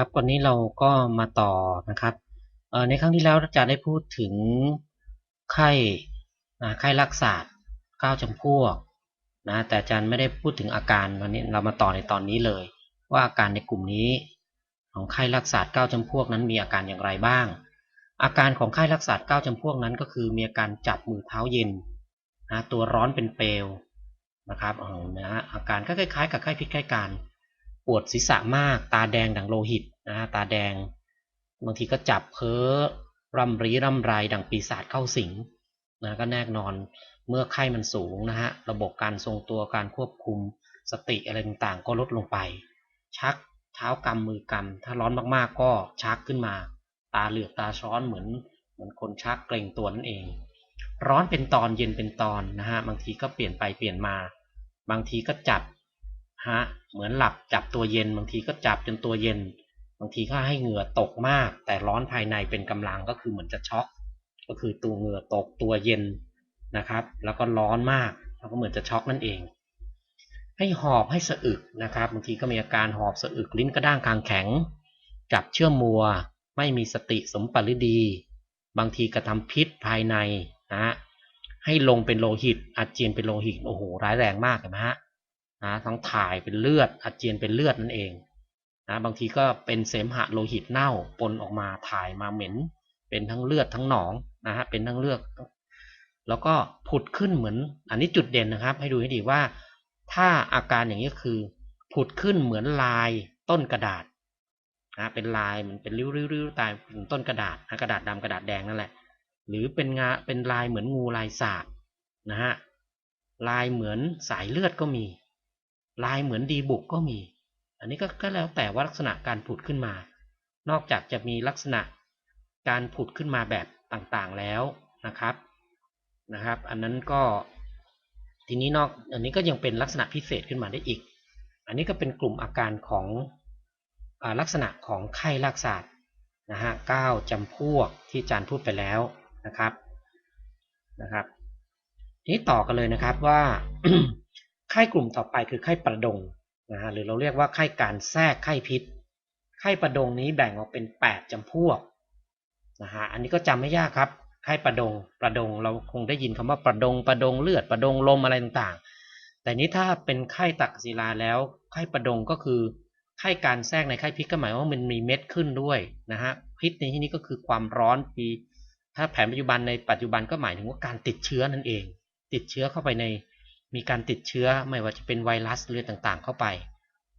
ครับวันนี้เราก็มาต่อนะครับในครั้งที่แล้วอาจารย์ได้พูดถึงไข้ไข้ลักษาเก้าจำพวกนะแต่อาจารย์ไม่ได้พูดถึงอาการวันนี้เรามาต่อในตอนนี้เลย ว่าอาการในกลุ่มนี้ของไข้ลักษาเก้าจำพวกนั้นมีอาการอย่างไรบ้าง อาการของไข้ลักษาเก้าจำพวกนั้นก็คือมีอาการจับมือเท้าเย็นนะตัวร้อนเป็นเปลวนะครับออนะฮะอาการก็คล้ายๆ กับไข้พิษไข้การ ปวดศีรษะมากตาแดงดังโลหิตนะฮะตาแดง บางทีก็จับเพ้อรำรีรำไรดังปีศาจเข้าสิงนะก็แน่นอนเมื่อไข้มันสูงนะฮะระบบการทรงตัวการควบคุมสติอะไรต่างๆก็ลดลงไป ชักเท้ากำมือกำถ้าร้อนมากๆก็ชักขึ้นมา ตาเหลือกตาช้อนเหมือนเหมือนคนชักเกรงตัวนั่นเอง ร้อนเป็นตอนเย็นเป็นตอนนะฮะบางทีก็เปลี่ยนไปเปลี่ยนมา บางทีก็จับ ฮะเหมือนหลับจับตัวเย็น บางทีก็จับจนตัวเย็น บางทีก็ให้เหงื่อตกมาก แต่ร้อนภายในเป็นกำลังก็คือเหมือนจะช็อกก็คือตัวเหงื่อตกตัวเย็นนะครับ แล้วก็ร้อนมากแล้วก็เหมือนจะช็อกนั่นเอง ให้หอบให้สะอึกนะครับบางทีก็มีอาการหอบสะอึกลิ้นกระด้างคางแข็ง จับเชื่อมัว ไม่มีสติสมปริดี บางทีกระทำพิษภายในนะฮะให้ลงเป็นโลหิตอาเจียนเป็นโลหิตโอ้โหร้ายแรงมากเห็นไหมฮะ นะทั้งถ่ายเป็นเลือดอาเจียนเป็นเลือดนั่นเองนะบางทีก็เป็นเสมหะโลหิตเน่าปนออกมาถ่ายมาเหม็น เป็นทั้งเลือดทั้งหนองนะฮะเป็นทั้งเลือดแล้วก็ผุดขึ้นเหมือน อันนี้จุดเด่นนะครับ ให้ดูให้ดีว่า ถ้าอาการอย่างนี้คือ ผุดขึ้นเหมือนลายต้นกระดาษนะเป็นลายมันเป็นริ้วๆตายเป็นต้นกระดาษนะกระดาษดำกระดาษแดงนั่นแหละ หรือเป็นงาเป็นลายเหมือนงูลายสาบนะฮะลายเหมือนสายเลือดก็มี ลายเหมือนดีบุกก็มี อันนี้ก็ก็แล้วแต่ว่าลักษณะการผุดขึ้นมา นอกจากจะมีลักษณะการผุดขึ้นมาแบบต่างๆแล้วนะครับนะครับ อันนั้นก็ทีนี้นอกอันนี้ก็ยังเป็นลักษณะพิเศษขึ้นมาได้อีก อันนี้ก็เป็นกลุ่มอาการของอลักษณะของไข้ลากศาสตร์นะฮะเก้าจำพวกที่อาจารย์พูดไปแล้วนะครับนะครับ ทีนี้ต่อกันเลยนะครับว่า ไข้กลุ่มต่อไปคือไข้ประดงนะฮะหรือเราเรียกว่าไข้การแทรกไข้พิษไข้ประดงนี้แบ่งออกเป็น 8จำพวกนะฮะอันนี้ก็จำไม่ยากครับไข้ประดงประดงเราคงได้ยินคำว่าประดงประดงเลือดประดงลมอะไรต่างๆ แต่นี้ถ้าเป็นไข้ตักศิลาแล้วไข้ประดงก็คือไข้การแทรกในไข้พิษก็หมายว่ามันมีเม็ดขึ้นด้วยนะฮะพิษในที่นี้ก็คือความร้อนปีถ้าแผนปัจจุบันในปัจจุบันก็หมายถึงว่าการติดเชื้อนั่นเอง ติดเชื้อเข้าไปใน มีการติดเชื้อไม่ว่าจะเป็นไวรัสหรือต่างๆ เข้าไป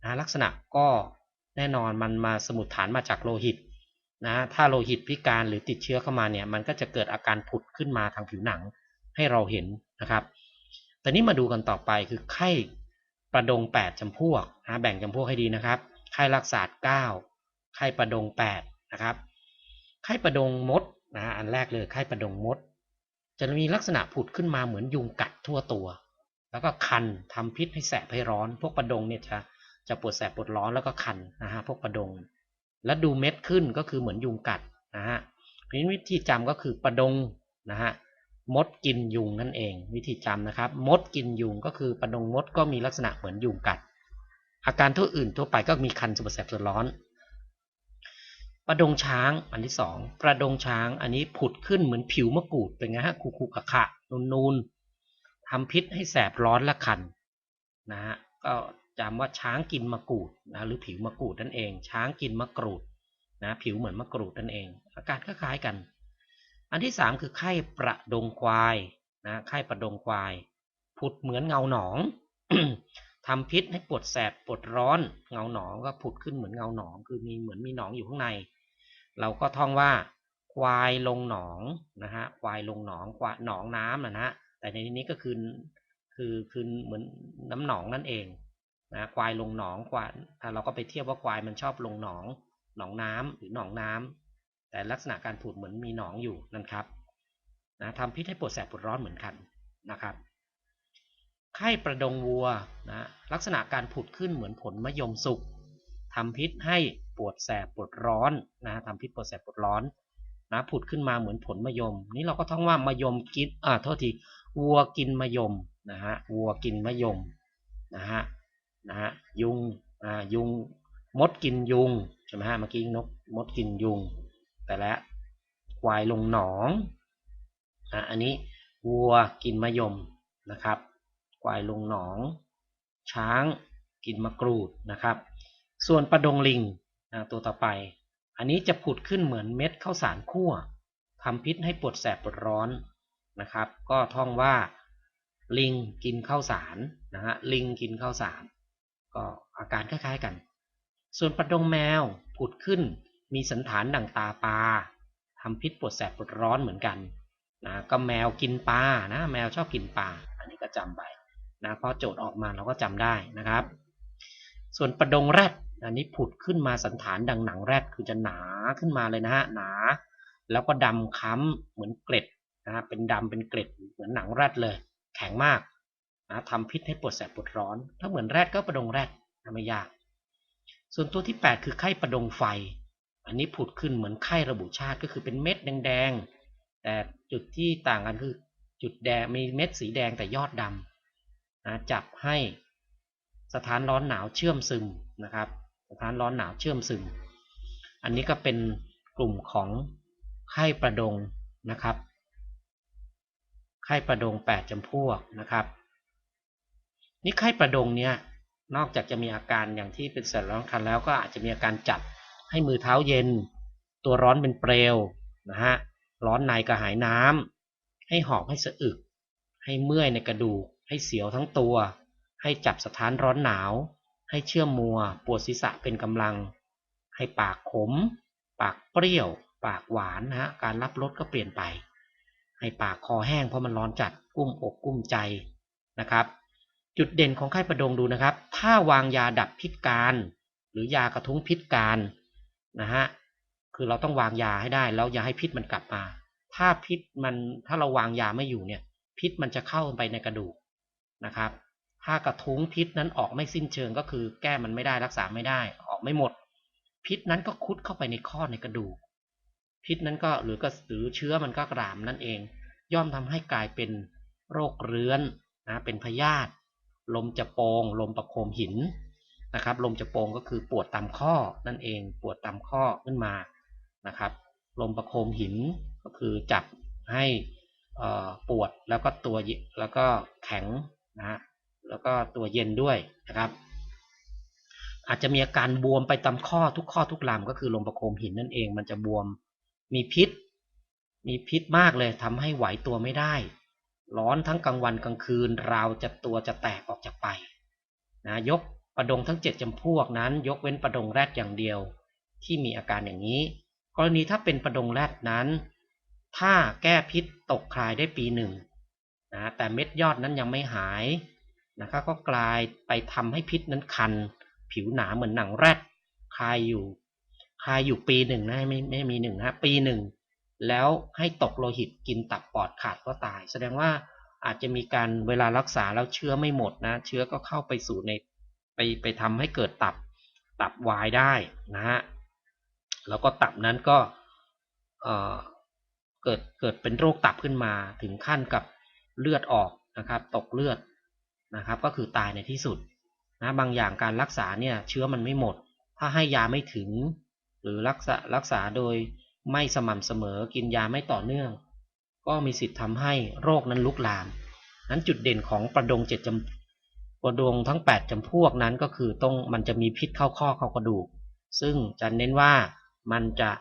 นะลักษณะก็แน่นอนมันมาสมุดฐานมาจากโลหิตนะถ้าโลหิตพิการหรือติดเชื้อเข้ามาเนี่ยมันก็จะเกิดอาการผุดขึ้นมาทางผิวหนังให้เราเห็นนะครับแต่นี้มาดูกันต่อไปคือไข้ประดง 8จำพวกนะแบ่งจำพวกให้ดีนะครับ ไข้ลักษา9ไข้ประดง 8 นะครับ ไข้ประดงมดนะอันแรกเลยไข้ประดงมด จะมีลักษณะผุดขึ้นมาเหมือนยุงกัดทั่วตัว แล้วก็คันทำพิษให้แสบให้ร้อน พวกประดงเนี่ยจะจะปวดแสบปวดร้อนแล้วก็คันนะฮะพวกประดง แล้วดูเม็ดขึ้นก็คือเหมือนยุงกัดนะฮะเพราะฉะนั้นวิธีจำก็คือประดงนะฮะมดกินยุงนั่นเอง วิธีจำนะครับมดกินยุงก็คือประดงมดก็มีลักษณะเหมือนยุงกัด อาการทั่วอื่นทั่วไปก็มีคันสะบัดแสบสะร้อนประดงช้างอันที่สองประดงช้างอันนี้ผุดขึ้นเหมือนผิวมะกรูดเป็นไงฮะคูคูขะขะนูนนูน ทำพิษให้แสบร้อนและคันนะฮะก็จำว่าช้างกินมะกรูดนะหรือผิวมะกรูดนั่นเอง ช้างกินมะกรูดนะผิวเหมือนมะกรูดนั่นเอง อาการคล้ายกัน อันที่สามคือไข้ประดงควายนะไข้ประดงควาย ผุดเหมือนเงาหนองทำพิษให้ปวดแสบปวดร้อนเงาหนองก็ผุดขึ้นเหมือนเงาหนอง คือมีเหมือนมีหนองอยู่ข้างใน เราก็ท่องว่า ควายลงหนองนะฮะควายลงหนองควายหนองน้ำนะฮะ แต่ในที่นี้ก็คือคือคือเหมือนน้ำหนองนั่นเองนะควายลงหนองควายถ้าเราก็ไปเทียบว่าควายมันชอบลงหนอง หนองน้ำหรือหนองน้ำแต่ลักษณะการผุดเหมือนมีหนองอยู่นั่นครับนะทำพิษให้ปวดแสบปวดร้อนเหมือนกันนะครับไข้ประดงวัวนะลักษณะการผุดขึ้นเหมือนผลมะยมสุกทำพิษให้ปวดแสบปวดร้อนนะทำพิษปวดแสบปวดร้อน นะผุดขึ้นมาเหมือนผลมะยม นี่เราก็ท่องว่ามะยมกินอ่าโทษทีวัวกินมะยมนะฮะวัวกินมะยมนะฮะนะฮะยุงอ่ายุงมดกินยุงใช่ไหมฮะเมื่อกี้นกมดกินยุง แต่และควายลงหนองอะอันนี้วัวกินมะยมนะครับ ควายลงหนอง ช้างกินมะกรูดนะครับ ส่วนปลาดงลิงนะตัวต่อไป อันนี้จะผุดขึ้นเหมือนเม็ดข้าวสารคั่วทำพิษให้ปวดแสบปวดร้อนนะครับ ก็ท่องว่า ลิงกินข้าวสารนะฮะลิงกินข้าวสาร ก็อาการคล้ายๆกัน ส่วนปลาดงแมวผุดขึ้น มีสันฐานดั่งตาปลาทำพิษปวดแสบปวดร้อนเหมือนกันนะก็แมวกินปลานะแมวชอบกินปลาอันนี้ก็จำไปนะพอโจทย์ออกมาเราก็จำได้นะครับ ส่วนปลาดงแรด อันนี้ผุดขึ้นมาสันฐานดังหนังแรดคือจะหนาขึ้นมาเลยนะฮะหนา แล้วก็ดำค้ำเหมือนเกล็ดนะฮะเป็นดำเป็นเกล็ดเหมือนหนังแรดเลย แข็งมากนะทำพิษให้ปวดแสบปวดร้อน ถ้าเหมือนแรดก็ปลาดงแรดนะไม่ยาก ส่วนตัวที่ 8 คือไข้ประดงไฟ อันนี้ผุดขึ้นเหมือนไข้ระบุชาติก็คือเป็นเม็ดแดงๆแต่จุดที่ต่างกันคือจุดแดงมีเม็ดสีแดงแต่ยอดดำนะจับให้สถานร้อนหนาวเชื่อมซึมนะครับ สถานร้อนหนาวเชื่อมซึม อันนี้ก็เป็นกลุ่มของไข้ประดงนะครับ ไข้ประดง 8จำพวกนะครับ นี่ไข้ประดงเนี่ยนอกจากจะมีอาการอย่างที่เป็นสัตว์ร้องคันแล้วก็อาจจะมีอาการจับให้มือเท้าเย็น ตัวร้อนเป็นเปลวนะฮะร้อนในกระหายน้ำให้หอบให้สะอึก ให้เมื่อยในกระดูก ให้เสียวทั้งตัว ให้จับสถานร้อนหนาว ให้เชื่อมมัว ปวดศีรษะเป็นกำลัง ให้ปากขม ปากเปรี้ยว ปากหวานนะฮะ การรับรสก็เปลี่ยนไป ให้ปากคอแห้งเพราะมันร้อนจัด กุ้มอกกุ้มใจนะครับ จุดเด่นของไข้ประดงดูนะครับ ถ้าวางยาดับพิษการ หรือยากระทุ้งพิษการนะฮะ คือเราต้องวางยาให้ได้ แล้วอย่าให้พิษมันกลับมา ถ้าพิษมัน ถ้าเราวางยาไม่อยู่เนี่ย พิษมันจะเข้าไปในกระดูกนะครับ ถ้ากระทุ้งพิษนั้นออกไม่สิ้นเชิงก็คือ แก้มันไม่ได้รักษาไม่ได้ ออกไม่หมด พิษนั้นก็คุดเข้าไปในข้อในกระดูก พิษนั้นก็หรือก็หรือเชื้อมันก็กรามนั่นเอง ย่อมทำให้กลายเป็นโรคเรื้อนนะเป็นพยาธิลมจะโปงลมประโคมหินนะครับ ลมจะโปงก็คือปวดตามข้อนั่นเอง ปวดตามข้อขึ้นมานะครับ ลมประโคมหินก็คือจับให้ปวดแล้วก็ตัวแล้วก็แข็งนะ แล้วก็ตัวเย็นด้วยนะครับ อาจจะมีอาการบวมไปตามข้อทุกข้อทุกลำก็คือลมประโคมหินนั่นเอง มันจะบวมมีพิษ มีพิษมากเลยทำให้ไหวตัวไม่ได้ ร้อนทั้งกลางวันกลางคืนราวจะตัวจะแตกออกจากไปนะยกประดงทั้ง 7จำพวกนั้น ยกเว้นประดงแรดอย่างเดียว ที่มีอาการอย่างนี้ กรณีถ้าเป็นประดงแรดนั้น ถ้าแก้พิษตกคลายได้ปีหนึ่งนะแต่เม็ดยอดนั้นยังไม่หาย นะครับก็กลายไปทำให้พิษนั้นคัน ผิวหนาเหมือนหนังแรดคายอยู่คายอยู่ปีหนึ่งนะไม่ไม่มีหนึ่งนะปีหนึ่งแล้วให้ตกโลหิตกินตับปอดขาดก็ตาย แสดงว่าอาจจะมีการเวลารักษาแล้วเชื้อไม่หมดนะ เชื้อก็เข้าไปสู่ในไปไปทำให้เกิดตับตับวายได้นะฮะแล้วก็ตับนั้นก็เอ่อเกิดเกิดเป็นโรคตับขึ้นมาถึงขั้นกับเลือดออกนะครับ ตกเลือด นะครับ ก็คือตายในที่สุดนะบางอย่างการรักษาเนี่ยเชื้อมันไม่หมด ถ้าให้ยาไม่ถึง หรือรักษารักษาโดยไม่สม่ำเสมอกินยาไม่ต่อเนื่อง ก็มีสิทธิ์ทำให้โรคนั้นลุกลาม นั้นจุดเด่นของประดงเจ็ดจำประดงทั้ง 8จำพวกนั้นก็คือต้องมันจะมีพิษเข้าข้อเข้ากระดูก ซึ่งจะเน้นว่ามันจะ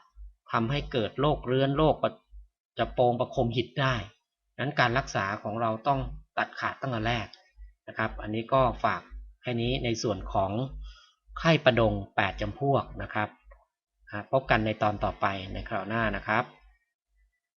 ทำให้เกิดโรคเรื้อนโรคจะโปงประคมหิดได้ นั้นการรักษาของเราต้องตัดขาดตั้งแต่แรก นะครับ อันนี้ก็ฝากแค่นี้ในส่วนของไข้ประดง 8จำพวกนะครับ พบกันในตอนต่อไปในคราวหน้านะครับ